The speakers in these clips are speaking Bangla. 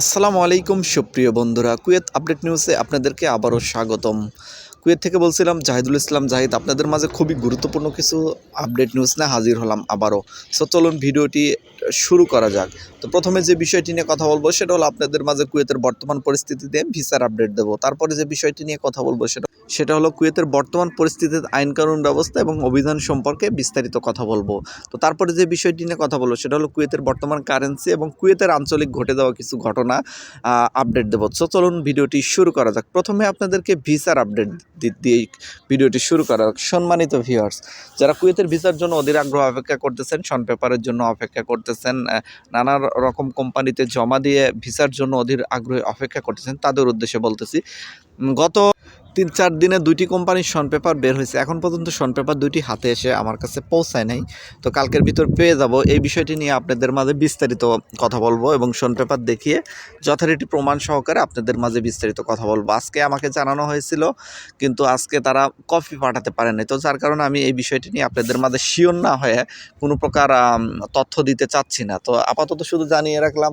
আসসালামু আলাইকুম সুপ্রিয় বন্ধুরা কুয়েত আপডেট নিউজে আপনাদেরকে আবারও স্বাগতম। কুয়েত থেকে বলছিলাম, জাহিদুল ইসলাম, জাহিদ, আপনাদের মাঝে খুবই গুরুত্বপূর্ণ কিছু আপডেট নিউজ নিয়ে হাজির হলাম আবারও। সো চলুন ভিডিওটি শুরু করা যাক। তো প্রথমে যে বিষয়টি নিয়ে কথা বলব, সেটা হলো আপনাদের মাঝে কুয়েতের বর্তমান পরিস্থিতিতে ভিসার আপডেট দেবো। তারপরে যে বিষয়টি নিয়ে কথা বলব, সেটা সেটা হলো কুয়েতের বর্তমান পরিস্থিতিতে আইন কানুন ব্যবস্থা এবং অভিধান সম্পর্কে বিস্তারিত কথা বলব। তো তারপরে যে বিষয়টি নিয়ে কথা বলব, সেটা হলো কুয়েতের বর্তমান কারেন্সি এবং কুয়েতের আঞ্চলিক ঘটে যাওয়া কিছু ঘটনা আপডেট দেবো। তো চলুন ভিডিওটি শুরু করা যাক। প্রথমে আপনাদেরকে ভিসার আপডেট দিয়ে ভিডিওটি শুরু করা সম্মানিত ভিউয়ার্স যারা কুয়েতের ভিসার জন্য অধীর আগ্রহ অপেক্ষা করতেছেন শন পেপারের জন্য অপেক্ষা করতেছেন নানা রকম কোম্পানিতে জমা দিয়ে ভিসার জন্য অধীর আগ্রহে অপেক্ষা করতেছেন, তাদের উদ্দেশ্যে বলতেছি গত তিন চার দিনে দুইটি কোম্পানির শন পেপার বের হয়েছে। এখন পর্যন্ত শন পেপার দুইটি হাতে এসে আমার কাছে পৌঁছায় নাই। তো কালকের ভিতর পেয়ে যাব। এই বিষয়টি নিয়ে আপনাদের মাঝে বিস্তারিত কথা বলব এবং শন পেপার দেখিয়ে যথারীতি প্রমাণ সহকারে আপনাদের মাঝে বিস্তারিত কথা বলব। আজকে আমাকে জানানো হয়েছিল, কিন্তু আজকে তারা কপি পাঠাতে পারেনি তো যার কারণে আমি এই বিষয়টি নিয়ে আপনাদের মাঝে শিওর না হয়ে কোনো প্রকার তথ্য দিতে চাচ্ছি না। তো আপাতত শুধু জানিয়ে রাখলাম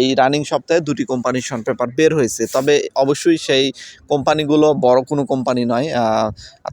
এই রানিং সপ্তাহে দুটি কোম্পানির শন পেপার বের হয়েছে। তবে অবশ্যই সেই কোম্পানিগুলো বড় কোনো কোম্পানি নয়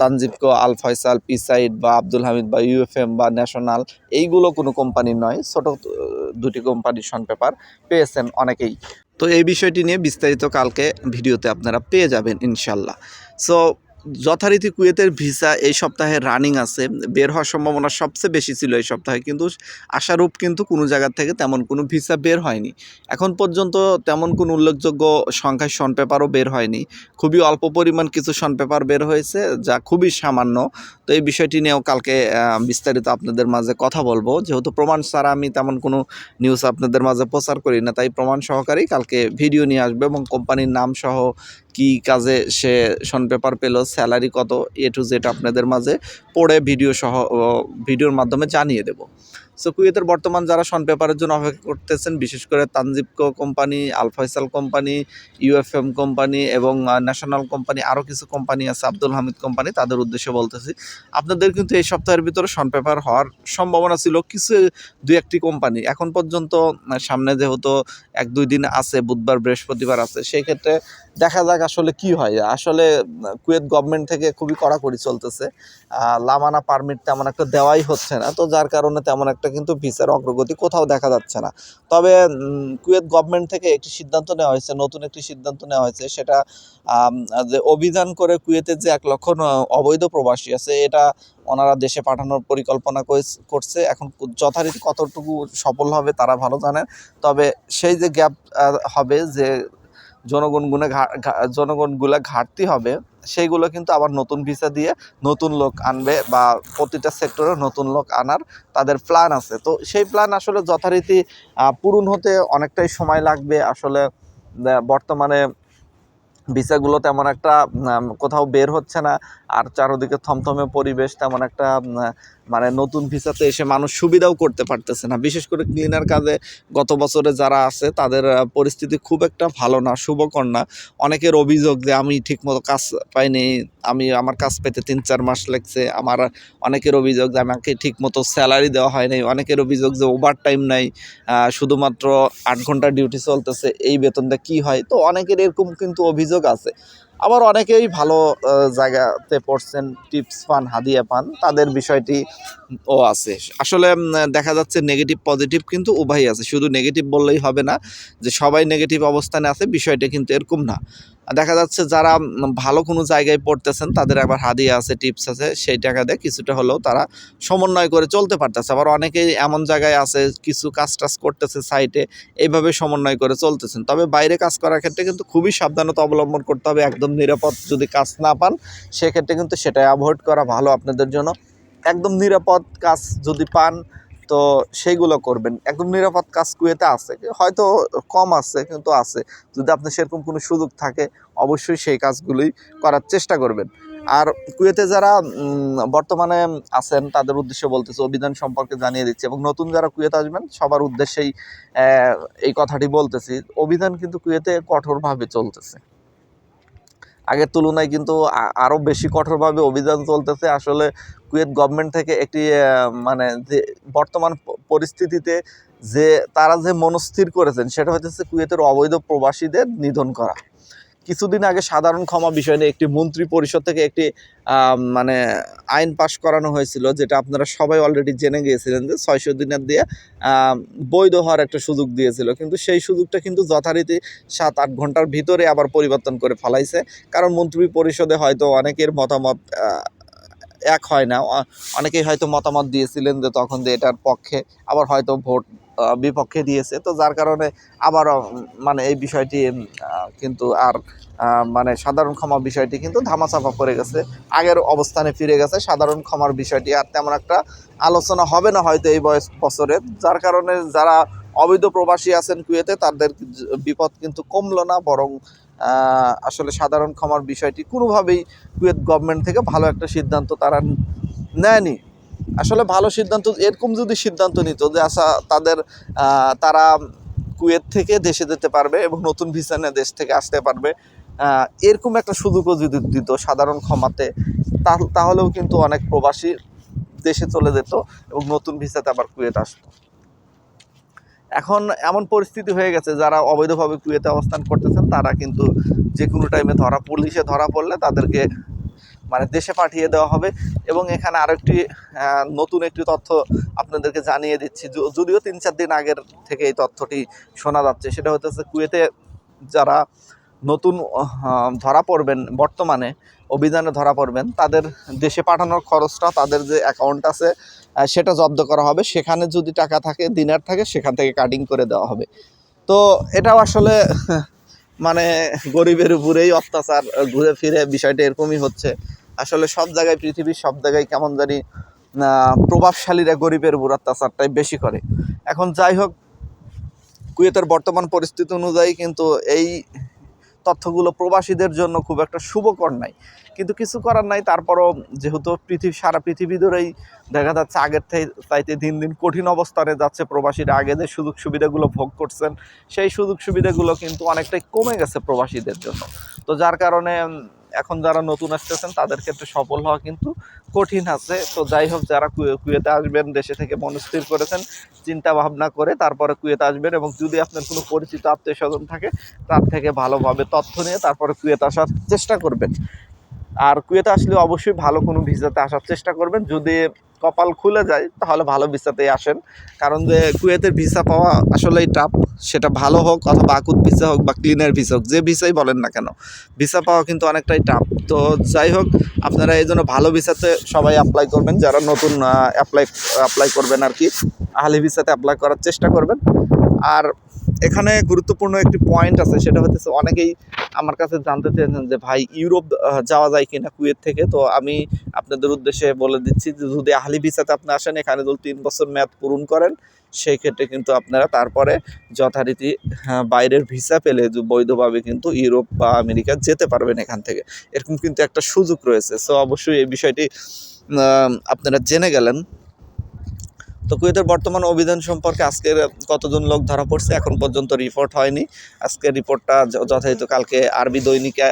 তানজিবকো আল ফয়সাল পিসাইড বা আব্দুল হামিদ বা ইউএফএম বা ন্যাশনাল, এইগুলো কোনো কোম্পানি নয়, ছোট দুটি কোম্পানি শন পেপার পেয়েছেন অনেকেই। তো এই বিষয়টি নিয়ে বিস্তারিত কালকে ভিডিওতে আপনারা পেয়ে যাবেন ইনশাল্লাহ। সো যথারীতি কুয়েতের ভিসা এই সপ্তাহে রানিং আছে। বের হওয়ার সম্ভাবনা সবচেয়ে বেশি ছিল এই সপ্তাহে, কিন্তু আশারূপ কিন্তু কোনো জায়গা থেকে তেমন কোনো ভিসা বের হয়নি। এখন পর্যন্ত তেমন কোনো উল্লেখযোগ্য সংখ্যায় শন পেপারও বের হয়নি। খুবই অল্প পরিমাণ কিছু শন পেপার বের হয়েছে, যা খুবই সামান্য। তো এই বিষয়টি নিয়েও কালকে বিস্তারিত আপনাদের মাঝে কথা বলব। যেহেতু প্রমাণ ছাড়া আমি তেমন কোনো নিউজ আপনাদের মাঝে প্রচার করি না, তাই প্রমাণ সহকারেই কালকে ভিডিও নিয়ে আসবে এবং কোম্পানির নাম সহ কি কাজে সে শন পেপার পেল স্যালারি কত এ টু জেড আপনাদের মাঝে পড়ে ভিডিও সহ ভিডিওর মাধ্যমে জানিয়ে দেবো। সো কুয়েতের বর্তমান যারা শন পেপারের জন্য অপেক্ষা করতেছেন, বিশেষ করে তানজিবকো company Alfaisal company UFM company এবং ন্যাশনাল কোম্পানি আরও কিছু কোম্পানি আছে আব্দুল হামিদ কোম্পানি তাদের উদ্দেশ্যে বলতেছি। আপনাদের কিন্তু এই সপ্তাহের ভিতরে শন পেপার হওয়ার সম্ভাবনা ছিল কিছু, দুই একটি কোম্পানি এখন পর্যন্ত সামনে যেহেতু এক দুই দিন আছে, বুধবার, বৃহস্পতিবার আছে, সেই ক্ষেত্রে দেখা যাক আসলে কি হয়। আসলে কুয়েত গভর্নমেন্ট থেকে খুবই কড়াকড়ি চলতেছে। লামানা পারমিট তেমন একটা দেওয়াই হচ্ছে না। তো যার কারণে তেমন একটা কিন্তু ভিসার অগ্রগতি কোথাও দেখা যাচ্ছে না। তবে কুয়েত গভর্নমেন্ট থেকে একটি সিদ্ধান্ত নেওয়া হয়েছে, নতুন একটি সিদ্ধান্ত নেওয়া হয়েছে, সেটা যে অভিযান করে কুয়েতের যে এক লক্ষ অবৈধ প্রবাসী আছে, এটা ওনারা দেশে পাঠানোর পরিকল্পনা করছে। এখন যথারীতি কতটুকু সফল হবে তারা ভালো জানেন। তবে সেই যে গ্যাপ হবে যে জনগণগুলো জনগণগুলা ঘাটতি হবে, সেইগুলো কিন্তু আবার নতুন ভিসা দিয়ে নতুন লোক আনবে বা প্রতিটা সেক্টরে নতুন লোক আনার তাদের প্ল্যান আছে। তো সেই প্ল্যান আসলে যথারীতি পূরণ হতে অনেকটাই সময় লাগবে। আসলে বর্তমানে ভিসাগুলো তেমন একটা কোথাও বের হচ্ছে না। আর চারোদিকে থমথমে পরিবেশ তেমন একটা মানে নতুন ভিসাতে এসে মানুষ সুবিধাও করতে পারতেছে না। বিশেষ করে ক্লিনার কাজে গত বছরে যারা আছে, তাদের পরিস্থিতি খুব একটা ভালো না শুভকর না অনেকের অভিযোগ যে আমি ঠিকমতো কাজ পাইনি, আমি আমার কাজ পেতে তিন চার মাস লাগছে। আমার অনেকের অভিযোগ যে আমাকে ঠিকমতো স্যালারি দেওয়া হয় নাই। অনেকের অভিযোগ যে ওভার টাইম নাই শুধুমাত্র আট ঘণ্টা ডিউটি চলতেছে। এই বেতনটা কি হয়? তো অনেকের এরকম কিন্তু অভিযোগ আছে। আবার অনেকেই ভালো জায়গাতে পড়ছেন, টিপস পান, হাদিয়া পান, তাদের বিষয়টি ও আছে। আসলে দেখা যাচ্ছে নেগেটিভ পজিটিভ কিন্তু উভয়ই আছে। শুধু নেগেটিভ বললেই হবে না, যে সবাই নেগেটিভ অবস্থানে আছে, বিষয়টা কিন্তু এরকম না। দেখা যাচ্ছে যারা ভালো কোনো জায়গায় পড়তেছেন, তাদের আবার হাদিয়া আছে, টিপস আছে, সেই টাকা দিয়ে কিছুটা হলেও তারা সমন্বয় করে চলতে পারতেছে। আবার অনেকেই এমন জায়গায় আছে, কিছু কাজ টাজ করতেছে সাইটে এইভাবে সমন্বয় করে চলতেছেন। তবে বাইরে কাজ করার ক্ষেত্রে কিন্তু খুবই সাবধানতা অবলম্বন করতে হবে, একদম নিরাপদ যদি কাজ না পান, সেক্ষেত্রে কিন্তু সেটাই অ্যাভয়েড করা ভালো আপনাদের জন্য। একদম নিরাপদ কাজ যদি পান তো সেইগুলো করবেন। একদম নিরাপদ কাজ কুয়েতে আছে। হয়তো কম আছে, কিন্তু আছে। যদি আপনার সেরকম কোনো সুযোগ থাকে, অবশ্যই সেই কাজগুলোই করার চেষ্টা করবেন। আর কুয়েতে যারা বর্তমানে আছেন, তাদের উদ্দেশ্যে বলতেছে, অভিধান সম্পর্কে জানিয়ে দিচ্ছি এবং নতুন যারা কুয়েতে আসবেন, সবার উদ্দেশ্যেই এই কথাটি বলতেছি। অভিধান কিন্তু কুয়েতে কঠোরভাবে চলতেছে। আগের তুলনায় কিন্তু আরও বেশি কঠোরভাবে অভিযান চলতেছে। আসলে কুয়েত গভর্নমেন্ট থেকে একটি মানে যে বর্তমান পরিস্থিতিতে যে তারা যে মনস্থির করেছেন, সেটা হচ্ছে কুয়েতের অবৈধ প্রবাসীদের নিধন করা। কিছুদিন আগে সাধারণ ক্ষমা বিষয় নিয়ে একটি মন্ত্রী পরিষদ থেকে একটি মানে আইন পাশ করানো হয়েছিল, যেটা আপনারা সবাই অলরেডি জেনে গিয়েছিলেন যে ছয়শো দিনের দিয়ে বৈধ হওয়ার একটা সুযোগ দিয়েছিল। কিন্তু সেই সুযোগটা কিন্তু যথারীতি সাত আট ঘণ্টার ভিতরে আবার পরিবর্তন করে ফেলাইছে। কারণ মন্ত্রী পরিষদে হয়তো অনেকের মতামত এক হয় না। অনেকেই হয়তো মতামত দিয়েছিলেন যে তখন যে এটার পক্ষে আবার হয়তো ভোট বিপক্ষে দিয়েছে। তো যার কারণে আবারও মানে এই বিষয়টি কিন্তু আর মানে সাধারণ ক্ষমা বিষয়টি কিন্তু ধামাচাপা পড়ে গেছে। আগের অবস্থানে ফিরে গেছে। সাধারণ ক্ষমার বিষয়টি আর তেমন একটা আলোচনা হবে না হয়তো এই বয়স বছরে। যার কারণে যারা অবৈধ প্রবাসী আছেন কুয়েতে, তাদের বিপদ কিন্তু কমলো না, বরং আসলে সাধারণ ক্ষমার বিষয়টি কোনোভাবেই কুয়েত গভর্নমেন্ট থেকে ভালো একটা সিদ্ধান্ত তারা নেয়নি। আসলে ভালো সিদ্ধান্ত, এরকম যদি সিদ্ধান্ত নিত যে আচ্ছা তাদের তারা কুয়েত থেকে দেশে যেতে পারবে এবং নতুন ভিসা নিয়ে দেশ থেকে আসতে পারবে এরকম একটা সুযোগও যদি দিত সাধারণ ক্ষমাতে তাহলেও কিন্তু অনেক প্রবাসী দেশে চলে যেত এবং নতুন ভিসাতে আবার কুয়েত আসতো। এখন এমন পরিস্থিতি হয়ে গেছে, যারা অবৈধভাবে কুয়েতে অবস্থান করতেছেন, তারা কিন্তু যে কোনো টাইমে ধরা, পুলিশে ধরা পড়লে তাদেরকে মানে দেশে পাঠিয়ে দেওয়া হবে। এবং এখানে আরেকটি আহ, নতুন একটি তথ্য আপনাদেরকে জানিয়ে দিচ্ছি। যদিও তিন চার দিন আগের থেকে এই তথ্যটি শোনা যাচ্ছে সেটা হচ্ছে কুয়েতে যারা নতুন ধরা পড়বেন বর্তমানে অভিযানে ধরা পড়বেন তাদের দেশে পাঠানোর খরচটা তাদের যে অ্যাকাউন্ট আছে সেটা জব্দ করা হবে। সেখানে যদি টাকা থাকে দিনার থাকে সেখান থেকে কাটিং করে দেওয়া হবে। তো এটাও আসলে মানে গরিবের উপরেই অত্যাচার ঘুরে ফিরে বিষয়টা এরকমই হচ্ছে। আসলে সব জায়গায় পৃথিবীর সব জায়গায় কেমন জানি প্রভাবশালীরা গরিবের উপর অত্যাচারটাই বেশি করে। এখন যাই হোক, কুয়েতের বর্তমান পরিস্থিতি অনুযায়ী কিন্তু এই তথ্যগুলো প্রবাসীদের জন্য খুব একটা শুভকর নাই। কিন্তু কিছু করার নাই, তারপরও যেহেতু পৃথিবী, সারা পৃথিবী ধরেই দেখা যাচ্ছে আগের থেকে চাইতে দিন দিন কঠিন অবস্থানে যাচ্ছে প্রবাসীরা। আগে যে সুযোগ সুবিধাগুলো ভোগ করছেন, সেই সুযোগ সুবিধাগুলো কিন্তু অনেকটাই কমে গেছে প্রবাসীদের জন্য। তো যার কারণে এখন যারা নতুন আসতেছেন, তাদের ক্ষেত্রে সফল হওয়া কিন্তু কঠিন আছে। তো যাই হোক, যারা কুয়ে- কুয়েতে আসবেন, দেশে থেকে মনস্থির করেছেন, চিন্তা ভাবনা করে তারপরে কুয়েতে আসবেন এবং যদি আপনার কোনো পরিচিত আত্মীয় স্বজন থাকে, তার থেকে ভালোভাবে তথ্য নিয়ে তারপরে কুয়েতে আসার চেষ্টা করবেন। আর কুয়েতে আসলে অবশ্যই ভালো কোনো ভিসাতে আসার চেষ্টা করবেন। যদি কপাল খুলে যায়, তাহলে ভালো ভিসাতেই আসেন। কারণ যে কুয়েতের ভিসা পাওয়া আসলেই টাফ সেটা ভালো হোক অথবা আকুত ভিসা হোক বা ক্লিনার ভিসা হোক, যে ভিসাই বলেন না কেন। ভিসা পাওয়া কিন্তু অনেকটাই টাফ তো যাই হোক, আপনারা এই জন্য ভালো ভিসাতে সবাই অ্যাপ্লাই করবেন। যারা নতুন অ্যাপ্লাই অ্যাপ্লাই করবেন আর কি আহলি ভিসাতে অ্যাপ্লাই করার চেষ্টা করবেন। আর এখানে গুরুত্বপূর্ণ একটি পয়েন্ট আছে সেটা হচ্ছে অনেকেই আমার কাছে জানতে চেয়েছেন যে ভাই ইউরোপ যাওয়া যায় কিনা কুয়েত থেকে। তো আমি আপনাদের উদ্দেশ্যে বলে দিচ্ছি যে যদি আহলি ভিসাতে আপনি আসেন এখানে যদি তিন বছর মেয়াদ পূরণ করেন সেই ক্ষেত্রে কিন্তু আপনারা তারপরে যথারীতি হ্যাঁ, বাইরের ভিসা পেলে বৈধভাবে কিন্তু ইউরোপ বা আমেরিকা যেতে পারবেন এখান থেকে। এরকম কিন্তু একটা সুযোগ রয়েছে। সো অবশ্যই এই বিষয়টি আপনারা জেনে গেলেন। তো কুয়েতের বর্তমান অভিযান সম্পর্কে আজকের কতজন লোক ধরা পড়ছে এখন পর্যন্ত রিপোর্ট হয়নি। আজকের রিপোর্টটা যথাযথ কালকে আরবি দৈনিকে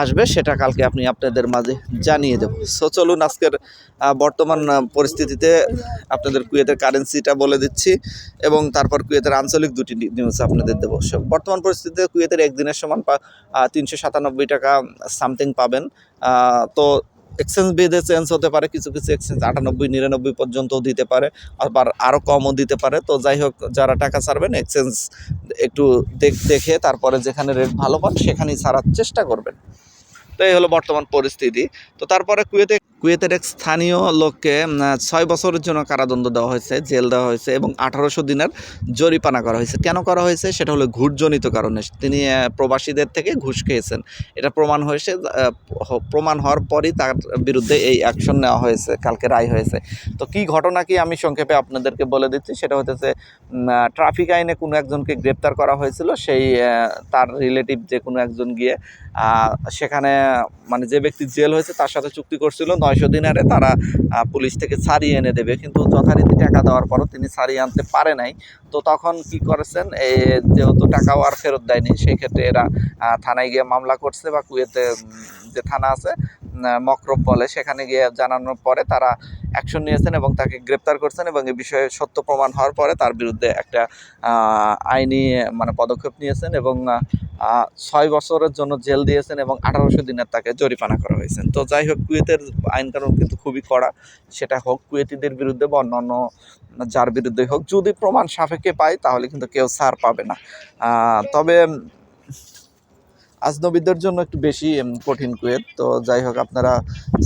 আসবে, সেটা কালকে আপনি আপনাদের মাঝে জানিয়ে দেব। সো চলুন আজকের বর্তমান পরিস্থিতিতে আপনাদের কুয়েতের কারেন্সিটা বলে দিচ্ছি এবং তারপর কুয়েতের আঞ্চলিক দুটি নিউজ আপনাদের দেবো। বর্তমান পরিস্থিতিতে কুয়েতের একদিনের সমান তিনশো সাতানব্বই টাকা সামথিং পাবেন। তো এক্সচেঞ্জ বেদে চেঞ্জ হতে পারে, কিছু কিছু এক্সচেঞ্জ আটানব্বই, নিরানব্বই পর্যন্তও দিতে পারে, আবার আরও কমও দিতে পারে। তো যাই হোক, যারা টাকা ছাড়বেন এক্সচেঞ্জ একটু দেখ- দেখে তারপরে যেখানে রেট ভালো পান, সেখানেই ছাড়ার চেষ্টা করবেন। তো এই হলো বর্তমান পরিস্থিতি। তো তারপরে কুয়েতে কুয়েতের এক স্থানীয় লোককে ছয় বছরের জন্য কারাদণ্ড দেওয়া হয়েছে, জেল দেওয়া হয়েছে এবং আঠারোশো দিনের জরিপানা করা হয়েছে। কেন করা হয়েছে? সেটা হলো ঘুষজনিত কারণে। তিনি প্রবাসীদের থেকে ঘুষ খেয়েছেন। এটা প্রমাণ হয়েছে প্রমাণ হওয়ার পরই তার বিরুদ্ধে এই অ্যাকশন নেওয়া হয়েছে, কালকে রায় হয়েছে। তো কি ঘটনা কি আমি সংক্ষেপে আপনাদেরকে বলে দিচ্ছি, সেটা হতেছে ট্রাফিক আইনে কোনো একজনকে গ্রেপ্তার করা হয়েছিল, সেই তার রিলেটিভ যে কোনো একজন গিয়ে সেখানে মানে যে ব্যক্তি জেল হয়েছে তার সাথে চুক্তি করছিল নয়শো দিনারে তারা পুলিশ থেকে ছাড়িয়ে এনে দেবে। কিন্তু যথারীতি টাকা দেওয়ার পরও তিনি ছাড়িয়ে আনতে পারে নাই। তো তখন কি করেছেন? যেহেতু টাকাও আর ফেরত দেয়নি সেই ক্ষেত্রে এরা থানায় গিয়ে মামলা করছে বা কুয়েতে যে থানা আছে মকরব বলে, সেখানে গিয়ে জানানোর পরে তারা অ্যাকশন নিয়েছেন এবং তাকে গ্রেপ্তার করছেন এবং এই বিষয়ে সত্য প্রমাণ হওয়ার পরে তার বিরুদ্ধে একটা আইনি মানে পদক্ষেপ নিয়েছেন এবং ছয় বছরের জন্য জেল দিয়েছেন এবং আঠারোশো দিনের তাকে জরিমানা করা হয়েছে। তো যাই হোক, কুয়েতের আইন কানুন কিন্তু খুবই কড়া। সেটা হোক কুয়েতিদের বিরুদ্ধে বা অন্যান্য, যার বিরুদ্ধে হোক, যদি প্রমাণ সাপেক্ষে পায় তাহলে কিন্তু কেউ ছাড় পাবে না। তবে আজনবীদের জন্য একটু বেশি কঠিন কুয়েত। তো যাই হোক, আপনারা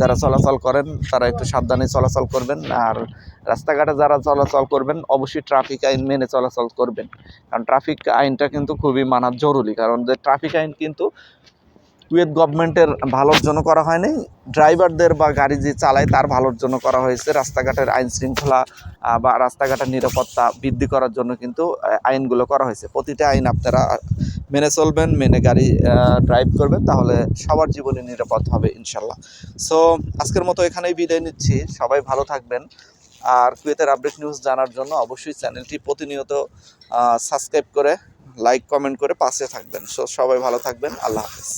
যারা চলাচল করেন, তারা একটু সাবধানে চলাচল করবেন। আর রাস্তাঘাটে যারা চলাচল করবেন, অবশ্যই ট্রাফিক আইন মেনে চলাচল করবেন। কারণ ট্রাফিক আইনটা কিন্তু খুবই মানা জরুরি। কারণ যে ট্রাফিক আইন কিন্তু কুয়েত গভর্নমেন্টের ভালোর জন্য করা হয়নি। ড্রাইভারদের বা গাড়ি যে চালায়, তার ভালোর জন্য করা হয়েছে। রাস্তাঘাটের আইন শৃঙ্খলা বা রাস্তাঘাটের নিরাপত্তা বৃদ্ধি করার জন্য কিন্তু আইনগুলো করা হয়েছে। প্রতিটা আইন আপনারা মেনে চলবেন, মেনে গাড়ি ড্রাইভ করবেন, তাহলে সবার জীবনে নিরাপদ হবে, ইনশাল্লাহ। সো আজকের মতো এখানেই বিদায় নিচ্ছি। সবাই ভালো থাকবেন। আর কুয়েতের আপডেট নিউজ জানার জন্য অবশ্যই চ্যানেলটি প্রতিনিয়ত সাবস্ক্রাইব করে লাইক কমেন্ট করে পাশে থাকবেন। সো সবাই ভালো থাকবেন। আল্লাহ হাফিজ।